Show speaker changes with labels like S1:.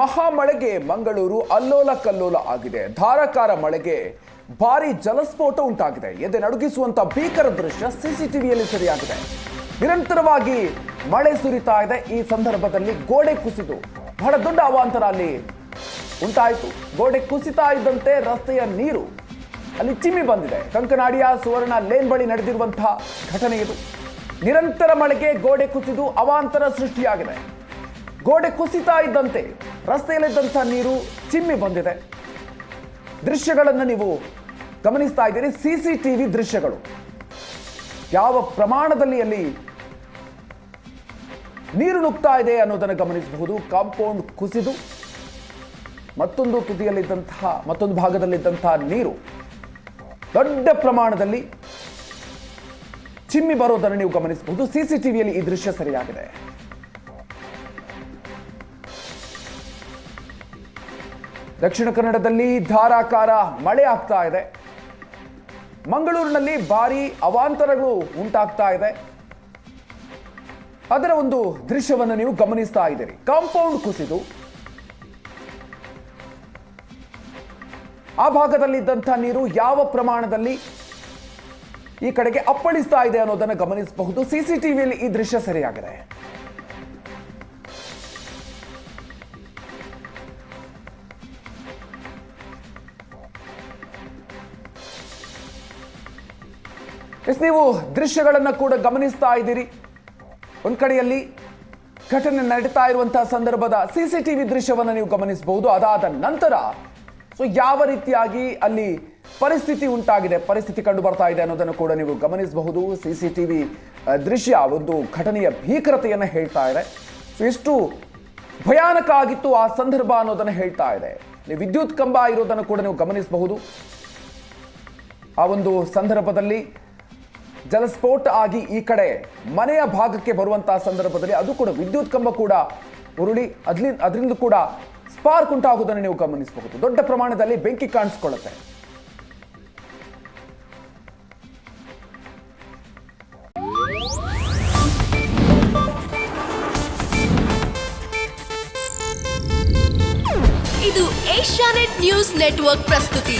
S1: ಮಹಾಮಳೆಗೆ ಮಂಗಳೂರು ಅಲ್ಲೋಲ ಕಲ್ಲೋಲ ಆಗಿದೆ. ಧಾರಾಕಾರ ಮಳೆಗೆ ಭಾರಿ ಜಲಸ್ಫೋಟ ಉಂಟಾಗಿದೆ. ಎದೆ ನಡುಗಿಸುವಂತ ಭೀಕರ ದೃಶ್ಯ ಸಿಸಿಟಿವಿಯಲ್ಲಿ ಸರಿಯಾಗಿದೆ. ನಿರಂತರವಾಗಿ ಮಳೆ ಸುರಿತಾ ಇದೆ. ಈ ಸಂದರ್ಭದಲ್ಲಿ ಗೋಡೆ ಕುಸಿದು ಬಹಳ ದೊಡ್ಡ ಅವಾಂತರ ಅಲ್ಲಿ ಉಂಟಾಯಿತು. ಗೋಡೆ ಕುಸಿತಾ ಇದ್ದಂತೆ ರಸ್ತೆಯ ನೀರು ಅಲ್ಲಿ ಚಿಮ್ಮಿ ಬಂದಿದೆ. ಕಂಕನಾಡಿಯ ಸುವರ್ಣ ಲೇನ್ ಬಳಿ ನಡೆದಿರುವಂತಹ ಘಟನೆ ಇದು. ನಿರಂತರ ಮಳೆಗೆ ಗೋಡೆ ಕುಸಿದು ಅವಾಂತರ ಸೃಷ್ಟಿಯಾಗಿದೆ. ಗೋಡೆ ಕುಸಿತಾ ಇದ್ದಂತೆ ರಸ್ತೆಯಲ್ಲಿದ್ದಂಥ ನೀರು ಚಿಮ್ಮಿ ಬಂದಿದೆ. ದೃಶ್ಯಗಳನ್ನು ನೀವು ಗಮನಿಸ್ತಾ ಇದ್ದೀರಿ. ಸಿ ಸಿ ಟಿ ವಿ ದೃಶ್ಯಗಳು. ಯಾವ ಪ್ರಮಾಣದಲ್ಲಿ ಅಲ್ಲಿ ನೀರು ನುಗ್ತಾ ಇದೆ ಅನ್ನೋದನ್ನು ಗಮನಿಸಬಹುದು. ಕಾಂಪೌಂಡ್ ಕುಸಿದು ಮತ್ತೊಂದು ತುದಿಯಲ್ಲಿದ್ದಂತಹ, ಮತ್ತೊಂದು ಭಾಗದಲ್ಲಿದ್ದಂತಹ ನೀರು ದೊಡ್ಡ ಪ್ರಮಾಣದಲ್ಲಿ ಚಿಮ್ಮಿ ಬರೋದನ್ನು ನೀವು ಗಮನಿಸಬಹುದು. ಸಿಸಿಟಿವಿಯಲ್ಲಿ ಈ ದೃಶ್ಯ ಸರಿಯಾಗಿದೆ. ದಕ್ಷಿಣ ಕನ್ನಡದಲ್ಲಿ ಧಾರಾಕಾರ ಮಳೆ ಆಗ್ತಾ ಇದೆ. ಮಂಗಳೂರಿನಲ್ಲಿ ಭಾರಿ ಅವಾಂತರಗಳು ಉಂಟಾಗ್ತಾ ಇದೆ. ಅದರ ಒಂದು ದೃಶ್ಯವನ್ನು ನೀವು ಗಮನಿಸ್ತಾ ಇದ್ದೀರಿ. ಕಾಂಪೌಂಡ್ ಕುಸಿದು. ಆ ಭಾಗದಲ್ಲಿದ್ದಂಥ ನೀರು ಯಾವ ಪ್ರಮಾಣದಲ್ಲಿ ಈ ಕಡೆಗೆ ಅಪ್ಪಳಿಸ್ತಾ ಇದೆ ಅನ್ನೋದನ್ನು ಗಮನಿಸಬಹುದು. ಸಿಸಿಟಿವಿಯಲ್ಲಿ ಈ ದೃಶ್ಯ ಸರಿಯಾಗಿದೆ. ಎಸ್, ನೀವು ದೃಶ್ಯಗಳನ್ನು ಕೂಡ ಗಮನಿಸ್ತಾ ಇದ್ದೀರಿ. ಒಂದು ಕಡೆಯಲ್ಲಿ ಘಟನೆ ನಡೀತಾ ಇರುವಂತಹ ಸಂದರ್ಭದ ಸಿ ಸಿ ಟಿ ವಿ ದೃಶ್ಯವನ್ನು ನೀವು ಗಮನಿಸಬಹುದು. ಅದಾದ ನಂತರ, ಸೊ ಯಾವ ರೀತಿಯಾಗಿ ಅಲ್ಲಿ ಪರಿಸ್ಥಿತಿ ಉಂಟಾಗಿದೆ, ಪರಿಸ್ಥಿತಿ ಕಂಡು ಬರ್ತಾ ಇದೆ ಅನ್ನೋದನ್ನು ಕೂಡ ನೀವು ಗಮನಿಸಬಹುದು. ಸಿ ಸಿ ಟಿ ವಿ ದೃಶ್ಯ ಒಂದು ಘಟನೆಯ ಭೀಕರತೆಯನ್ನು ಹೇಳ್ತಾ ಇದೆ. ಸೊ ಎಷ್ಟು ಭಯಾನಕ ಆಗಿತ್ತು ಆ ಸಂದರ್ಭ ಅನ್ನೋದನ್ನು ಹೇಳ್ತಾ ಇದೆ. ವಿದ್ಯುತ್ ಕಂಬ ಇರೋದನ್ನು ಕೂಡ ನೀವು ಗಮನಿಸಬಹುದು. ಆ ಒಂದು ಸಂದರ್ಭದಲ್ಲಿ ಜಲಸ್ಫೋಟ ಆಗಿ ಈ ಕಡೆ ಮನೆಯ ಭಾಗಕ್ಕೆ ಬರುವಂತಹ ಸಂದರ್ಭದಲ್ಲಿ ಅದು ಕೂಡ ವಿದ್ಯುತ್ ಕಂಬ ಕೂಡ ಉರುಳಿ, ಅದ್ಲಿ, ಅದರಿಂದ ಕೂಡ ಸ್ಪಾರ್ಕ್ ಉಂಟಾಗುವುದನ್ನು ನೀವು ಗಮನಿಸಬಹುದು. ದೊಡ್ಡ ಪ್ರಮಾಣದಲ್ಲಿ ಬೆಂಕಿ ಕಾಣಿಸ್ಕೊಳ್ಳುತ್ತೆ.
S2: ಇದು ಏಷ್ಯಾನೆಟ್ ನ್ಯೂಸ್ ನೆಟ್ವರ್ಕ್ ಪ್ರಸ್ತುತಿ.